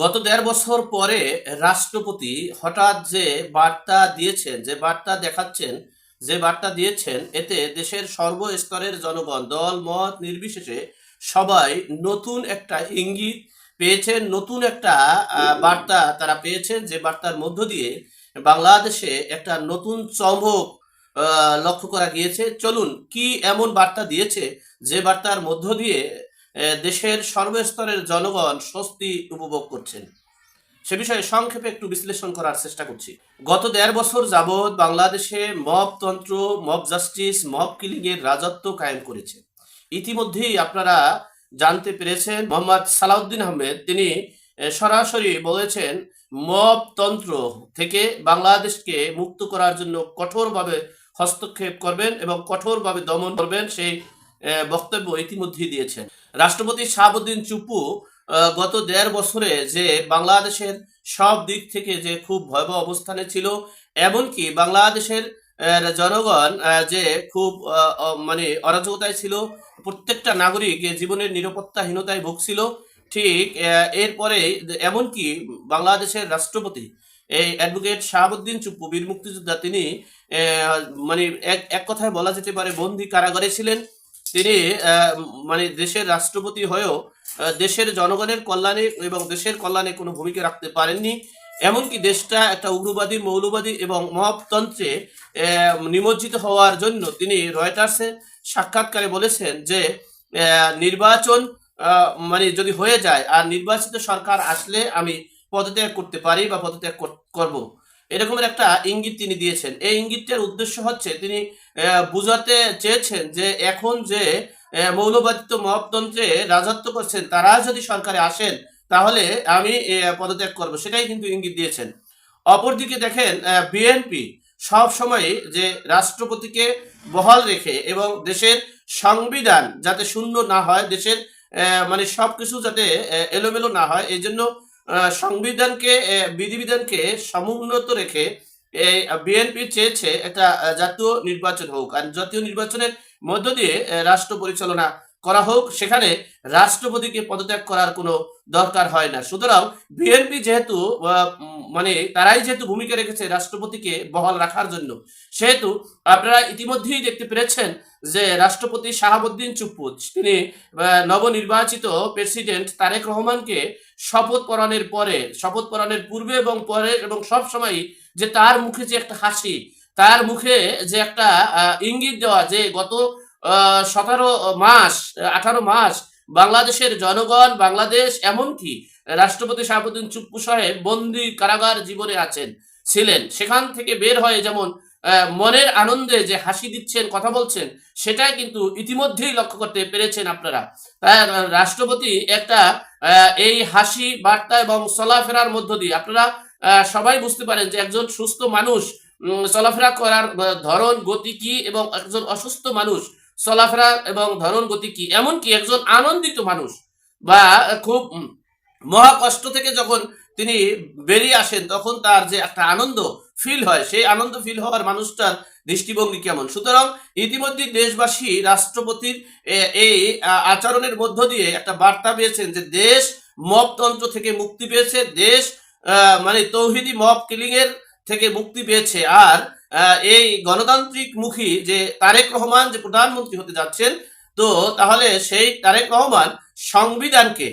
গত দেড় বছর পরে রাষ্ট্রপতি হঠাৎ যে বার্তা দিয়েছেন, যে বার্তা দেখাচ্ছেন, যে বার্তা দিয়েছেন, এতে দেশের সর্বস্তরের জনগণ, দল, মত নির্বিশেষে সবাই নতুন একটা ইঙ্গিত পেয়েছেন, নতুন একটা বার্তা তারা পেয়েছেন, যে বার্তার মধ্য দিয়ে বাংলাদেশে একটা নতুন চমক লক্ষ্য করা গিয়েছে। চলুন, কি এমন বার্তা দিয়েছে যে বার্তার মধ্য দিয়ে দেশের সর্বস্তরের জনগণ স্বস্তি উপভোগ করছেন। সে বিষয়ে সংক্ষেপে একটু বিশ্লেষণ করার চেষ্টা করছি। গত দেড় বছর যাবৎ বাংলাদেশে মবতন্ত্র মব জাস্টিস, মব কিলিং এর রাজত্ব কায়েম করেছে। ইতিমধ্যেই আপনারা জানতে পেরেছেন, মোহাম্মদ সালাউদ্দিন আহমেদ, তিনি সরাসরি বলেছেন মবতন্ত্র থেকে বাংলাদেশকে মুক্ত করার জন্য কঠোরভাবে হস্তক্ষেপ করবেন এবং কঠোরভাবে দমন করবেন সেই বক্তব্য ইতিমধ্যেই দিয়েছেন। রাষ্ট্রপতি শাহাবুদ্দিন চুপু গত দেড় বছরে যে বাংলাদেশের সব দিক থেকে যে খুব ভয়াবহ অবস্থানে ছিল, এমনকি বাংলাদেশের জনগণ যে খুব মানে অরাজকতায় ছিল, প্রত্যেকটা নাগরিক জীবনের নিরাপত্তাহীনতায় ভুগছিল, ঠিক এরপরে এমনকি বাংলাদেশের রাষ্ট্রপতি, এই অ্যাডভোকেট শাহাবুদ্দিন চুপ্পু বীর মুক্তিযোদ্ধা, তিনি মানে এক এক কথায় বলা যেতে পারে বন্দি কারাগারে ছিলেন। তিনি মানে দেশের রাষ্ট্রপতি হয়েও দেশের জনগণের কল্যাণে এবং দেশের কল্যাণে কোনো ভূমিকা রাখতে পারেননি। এমনকি দেশটা একটা উগ্রবাদী, মৌলবাদী এবং মহাতন্ত্রে নিমজ্জিত হওয়ার জন্য তিনি রয়টার্সে সাক্ষাৎকারে বলেছেন যে নির্বাচন মানে যদি হয়ে যায় আর নির্বাচিত সরকার আসলে আমি পদত্যাগ করতে পারি বা পদত্যাগ কর- করব। এরকমের একটা ইঙ্গিত তিনি দিয়েছেন। এই ইঙ্গিতটার উদ্দেশ্য হচ্ছে তিনি বুঝাতে চেয়েছেন যে এখন যে মৌলবাদিত্ব মহতন্ত্রে রাজত্ব করছেন, তারা যদি সরকারে আসেন, তাহলে আমি পদত্যাগ করব। সেটাই কিন্তু ইঙ্গিত দিয়েছেন। অপরদিকে দেখেন বিএনপি সব সময় যে রাষ্ট্রপতিকে বহাল রেখে এবং দেশের সংবিধান যাতে শূন্য না হয়, দেশের মানে সবকিছু যাতে এলোমেলো না হয়, এই জন্য সংবিধানকে বিধিবিধানকে সমুন্নত রেখে বিএনপি চেয়েছে একটা জাতীয় নির্বাচন হোক। আর জাতীয় নির্বাচনের মধ্য দিয়ে রাষ্ট্র পরিচালনা করা হোক, সেখানে রাষ্ট্রপতিকে পদত্যাগ করার কোনো দরকার হয় না। সুতরাং বিএনপি যেহেতু মানে তারাই যেহেতু ভূমিকা রেখেছে রাষ্ট্রপতিকে বহাল রাখার জন্য, সেহেতু আপনারা ইতিমধ্যেই দেখতে পেরেছেন যে রাষ্ট্রপতি শাহাবুদ্দিন চুপ্পু, তিনি নবনির্বাচিত প্রেসিডেন্ট তারেক রহমানকে শপথ পড়ানোর পরে, শপথ পড়ানোর পূর্বে এবং পরে এবং সব সময় যে তার মুখে যে একটা হাসি, তার মুখে যে একটা ইঙ্গিত দেওয়া যে গত সতেরো মাস, আঠারো মাস বাংলাদেশের জনগণ, বাংলাদেশ এমনকি রাষ্ট্রপতি শাহাবুদ্দিন চুপ্পু সাহেব বন্দি কারাগার জীবনে আছেন, ছিলেন। সেখান থেকে বের হয়ে যেমন মনের আনন্দে যে হাসি দিচ্ছেন, কথা বলছেন, সেটাই কিন্তু ইতিমধ্যেই লক্ষ্য করতে পেরেছেন আপনারা। রাষ্ট্রপতি একটা এই হাসি বার্তা এবং চলাফেরার মধ্য দিয়ে, আপনারা সবাই বুঝতে পারেন যে একজন সুস্থ মানুষ চলাফেরা করার ধরন, গতি কি এবং একজন অসুস্থ মানুষ, চলাফেরা এবং ধরন, গতি কি? এমনকি একজন আনন্দিত মানুষ বা খুব মহা কষ্ট থেকে যখন তিনি বেরিয়ে আসেন, তখন তার যে একটা আনন্দ ফিল হয়, সেই আনন্দ ফিল হওয়ার মানুষটার দৃষ্টিভঙ্গি কেমন? সুতরাং ইতিমধ্যে দেশবাসী রাষ্ট্রপতির এই আচরণের মধ্য দিয়ে একটা বার্তা পেয়েছেন যে দেশ মপতন্ত্র থেকে মুক্তি পেয়েছে, দেশ মানে তৌহিদি মপ কিলিং এর থেকে মুক্তি পেয়েছে। আর এই গণতান্ত্রিক মুখী যে তারেক রহমান, যে প্রধানমন্ত্রী হতে যাচ্ছেন, তো তাহলে সেই তারেক রহমান সংবিধানকে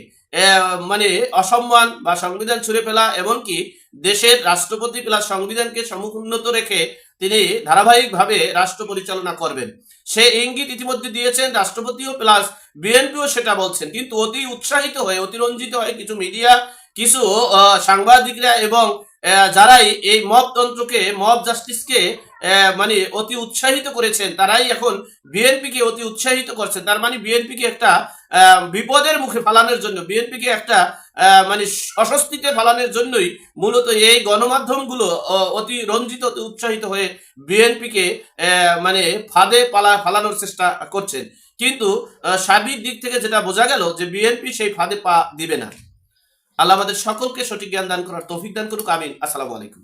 মানে অসম্মান বা সংবিধান ছুঁড়ে ফেলা, এমনকি দেশের রাষ্ট্রপতি প্লাস সংবিধানকে সমুন্নত রেখে তিনি ধারাবাহিকভাবে রাষ্ট্র পরিচালনা করবেন। সে ইঙ্গিত ইতিমধ্যে দিয়েছেন, রাষ্ট্রপতিও প্লাস বিএনপিও সেটা বলছেন। কিন্তু অতি উৎসাহিত হয়ে, অতিরঞ্জিত হয়ে কিছু মিডিয়া, কিছু সাংবাদিকরা এবং যারাই এই মবতন্ত্রকে মব জাস্টিসকে মানে অতি উৎসাহিত করেছেন, তারাই এখন বিএনপিকে অতি উৎসাহিত করছেন। তার মানে বিএনপিকে একটা বিপদের মুখে ফালানোর জন্য, বিএনপিকে একটা মানে অস্বস্তিতে ফালানোর জন্যই মূলত এই গণমাধ্যমগুলো অতি রঞ্জিত, উৎসাহিত হয়ে বিএনপিকে মানে ফাঁদে পালা, ফালানোর চেষ্টা করছেন। কিন্তু সার্বিক দিক থেকে যেটা বোঝা গেল যে বিএনপি সেই ফাঁদে পা দিবে না। আল্লাহ আমাদের সকলকে সঠিক জ্ঞান দান করার তৌফিক দান করুক, আমিন। আসসালামু আলাইকুম।